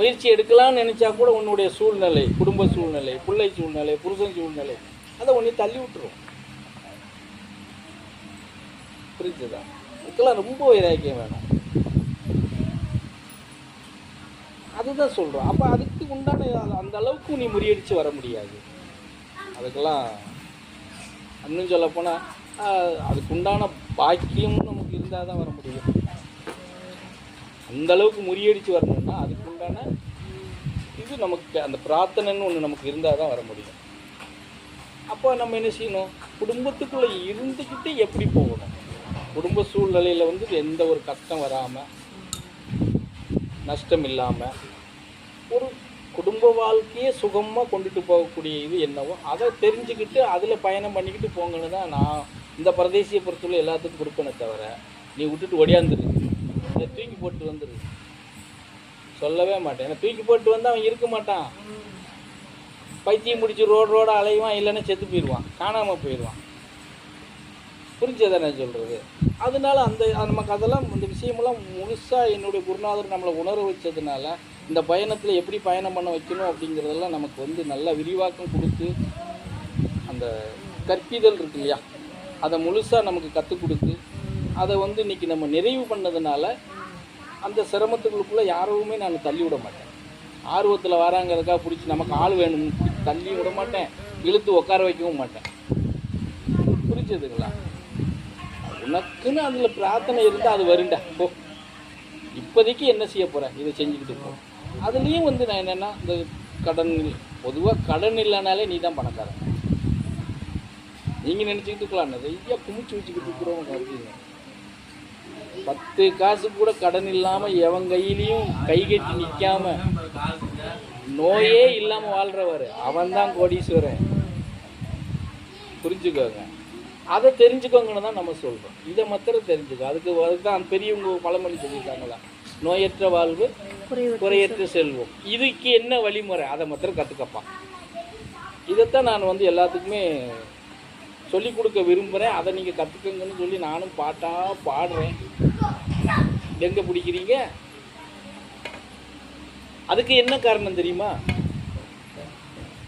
முயற்சி எடுக்கலாம்னு நினச்சா கூட உன்னுடைய சூழ்நிலை குடும்ப சூழ்நிலை பிள்ளை சூழ்நிலை புருஷன் சூழ்நிலை அதை உன்னை தள்ளி விட்டுரும். புரிஞ்சுதா? இதுக்கெல்லாம் ரொம்ப வைராக்கியம் வேணும். அதுதான் சொல்கிறோம் அப்போ அதுக்கு உண்டான அந்த அளவுக்கு நீ முறியடித்து வர முடியாது. அதுக்கெல்லாம் இன்னும் சொல்லப்போனால் அதுக்கு உண்டான பாக்கியமும் நமக்கு இருந்தால் தான் வர முடியும். அந்த அளவுக்கு முறியடித்து வரணும்னா அதுக்கு உண்டான இது நமக்கு அந்த பிரார்த்தனைன்னு ஒன்று நமக்கு இருந்தால் தான் வர முடியும். அப்போ நம்ம என்ன செய்யணும்? குடும்பத்துக்குள்ளே இருந்துக்கிட்டு எப்படி போகணும்? குடும்ப சூழ்நிலையில் வந்து எந்த ஒரு கஷ்டம் வராமல் நஷ்டம் இல்லாமல் ஒரு குடும்ப வாழ்க்கையே சுகமாக கொண்டுட்டு போகக்கூடிய இது என்னவோ அதை தெரிஞ்சுக்கிட்டு அதில் பயணம் பண்ணிக்கிட்டு போங்கன்னு தான் நான் இந்த பிரதேசியை பொறுத்தவரை எல்லாத்துக்கும் கொடுப்பேனே தவிர நீ விட்டுட்டு ஒடியாந்துருக்கு இதை தூக்கி போட்டு வந்துரு. சொல்லவே மாட்டேன். ஏன்னா தூக்கி போட்டு வந்து அவன் இருக்க மாட்டான். பைத்தியம் முடிச்சு ரோடு ரோட அலைவான் இல்லைன்னா செத்து போயிடுவான். காணாமல் போயிடுவான். புரிஞ்சதானே சொல்கிறது அதனால அந்த நமக்கு அதெல்லாம் இந்த விஷயமெல்லாம் முழுசாக என்னுடைய குருநாதர் நம்மளை உணர வச்சதுனால இந்த பயணத்தில் எப்படி பயணம் பண்ண வைக்கணும் அப்படிங்கிறதெல்லாம் நமக்கு வந்து நல்ல விரிவாக்கம் கொடுத்து அந்த கற்பிதல் இருக்கு இல்லையா? அதை முழுசாக நமக்கு கற்றுக் கொடுத்து அதை வந்து இன்னைக்கு நம்ம நிறைவு பண்ணதுனால அந்த சிரமத்துக்குள்ளே யாருமே நான் தள்ளி விட மாட்டேன். ஆர்வத்தில் வராங்கிறதுக்காக பிடிச்சி நமக்கு ஆள் வேணும்னு பிடிச்சி தள்ளி விட மாட்டேன். இழுத்து உட்கார வைக்கவும் மாட்டேன். புரிஞ்சதுங்களா? உனக்குன்னு அதில் பிரார்த்தனை இருந்தால் அது வருண்டா போ. இப்போதைக்கு என்ன செய்ய போகிறேன் இதை செஞ்சுக்கிட்டு போ. அதுலேயும் வந்து நான் என்னென்னா இந்த கடன் பொதுவாக கடன் இல்லைனாலே நீ தான் பணக்காரன். நீங்கள் நினச்சிக்கிட்டு இருக்கலாம். நிறைய குமிச்சு வச்சுக்கிட்டு இருக்கிறவங்க அப்படிங்க பத்து காசு கூட கடன் இல்லாமல் எவன் கையிலையும் கை கட்டி நிற்காம நோயே இல்லாமல் வாழ்கிறவர் அவன் தான் கோடீஸ்வரன். புரிஞ்சுக்கோங்க. அதை தெரிஞ்சுக்கோங்கன்னு தான் நம்ம சொல்கிறோம் இதை மாத்திரம் தெரிஞ்சுக்கோ. அதுக்கு அதுக்கு தான் பெரியவங்க பழமொழி சொல்லியிருக்காங்களா? நோயற்ற வாழ்வு குறையற்ற செல்வம். இதுக்கு என்ன வழிமுறை? அதை மாத்திரம் கற்றுக்கப்பான் இதைத்தான் நான் வந்து எல்லாத்துக்குமே சொல்லிக் கொடுக்க விரும்புகிறேன் அதை நீங்கள் கற்றுக்கங்கன்னு சொல்லி நானும் பாட்டாக பாடுறேன். எங்கே பிடிக்கிறீங்க? அதுக்கு என்ன காரணம் தெரியுமா?